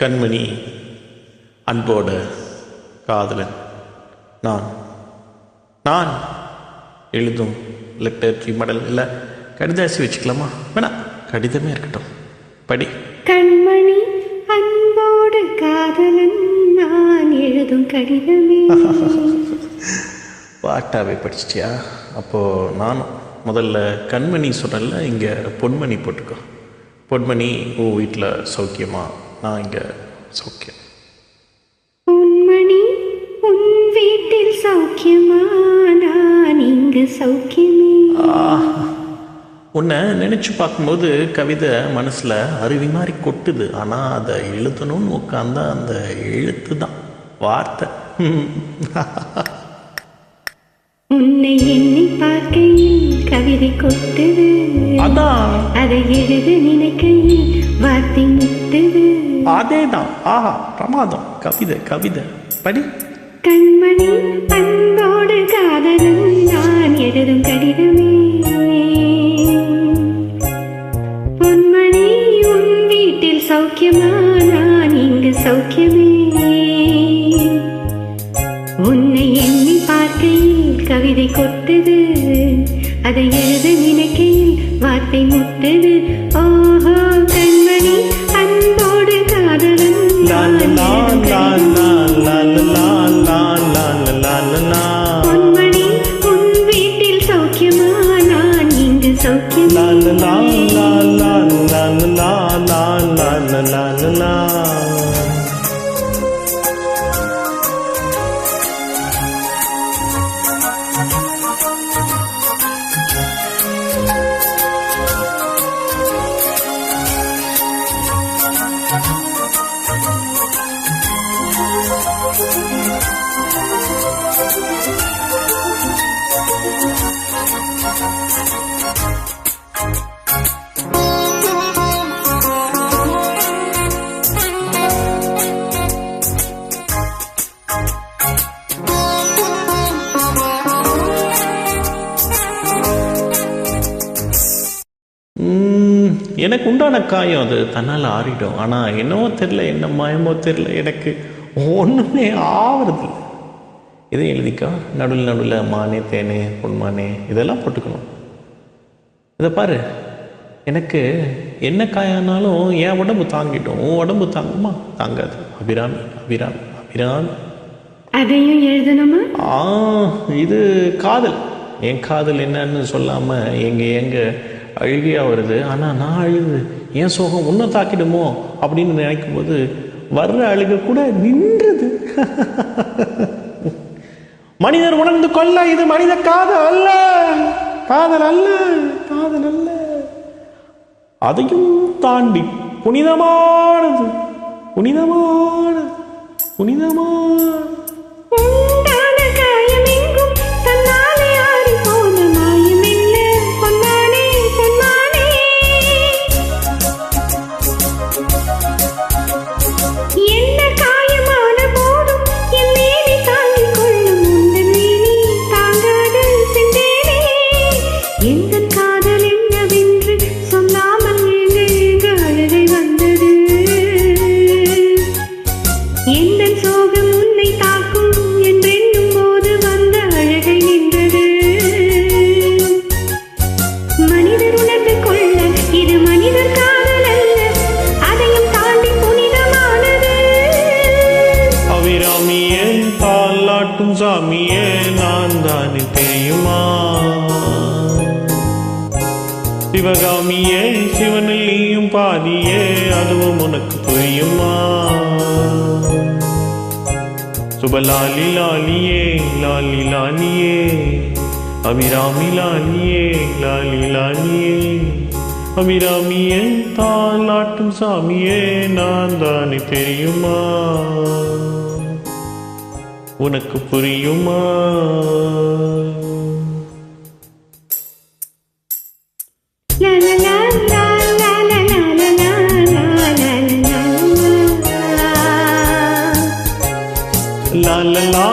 கண்மணி அன்போட காதலன். நான் நான் எழுதும் லெட்டர் மடல் இல்லை. கடிதாசி வச்சுக்கலாமா? வேணாம் கடிதமே இருக்கட்டும். படி. கண்மணி அன்போடு காதலன் நான் எழுதும் கடிதமே. பாட்டாவே படிச்சிட்டியா? அப்போது நானும் முதல்ல கண்மணி சொன்னல இங்கே பொன்மணி போட்டுக்கோ. பொன்மணி ஓ வீட்டில் சௌக்கியமா நான் இங்கே சௌக்கியம். உன்மணி உன் வீட்டில் சௌக்கியமா நான் இங்கு சௌக்கியமே உன்னை நினச்சி பார்க்கும்போது கவிதை மனசில் அருவி மாதிரி கொட்டுது. ஆனால் அதை எழுதணும்னு உட்காந்தா அந்த எழுத்து தான். வார்த்தை. உன்னை எண்ணி பார்க்கையில் கவிதை கொட்டுது. அதான். அதை எழுத நினைக்கையில் வார்த்தை முட்டுது. அதே தான் ஆஹா பிரமாதம். கவிதை கவிதை. படி. கண்மணி அன்போடு காதலும் நான் எழுதும் கடிதமே. பொன்மணி உன் வீட்டில் சௌக்கியமா? நான் இங்கு சௌக்கியமே. உன்னை எண்ணி பார்க்கையில் கவிதை கொட்டுது. அதை எழுத நினைக்கையில் வார்த்தை முட்டுது. ஓஹோ கண் la la la la எனக்கு உண்டான காயம் அது. தன்னால் ஆறிடும். ஆனால் என்னவோ தெரில என்ன மாயமோ தெரில எனக்கு ஒன்றுமே ஆவறதில்ல. இதை எழுதிக்கோ. நடுவில் நடுவில் மானே தேனே பொன்மானே இதெல்லாம் போட்டுக்கணும். இதை பாரு. எனக்கு என்ன காயானாலும் என் உடம்பு தாங்கிடும். உன் உடம்பு தாங்குமா? தாங்காது. அபிராமி அபிராமி அபிராமி. அதையும் எழுதணுமா? ஆ இது காதல். என் காதல் என்னன்னு சொல்லாமல் எங்க எங்க அழுகையாக வருது. ஆனால் நான் அழுது என் சோகம் உன்னை தாக்கிடுமோ? அப்படின்னு நினைக்கும் போது வர்ற அழுக கூட நின்றுது. மனிதர் உணர்ந்து கொள்ள இது மனித காதல் அல்ல. காதல் அல்ல காதல் அல்ல. அதையும் தாண்டி புனிதமானது புனிதமானது புனிதமான காக்கும் சாமியே நான் தானே தெரியுமா சிவகாமியே சிவனில் பாதியே அதுவும் உனக்கு புரியுமா சுபலாலி லாலியே லாலி லாலியே அபிராமி லாலியே லாலி லாலியே அபிராமியே தாலாட்டும் சாமியே நான் தானே தெரியுமா உனக்கு புரியுமா la la la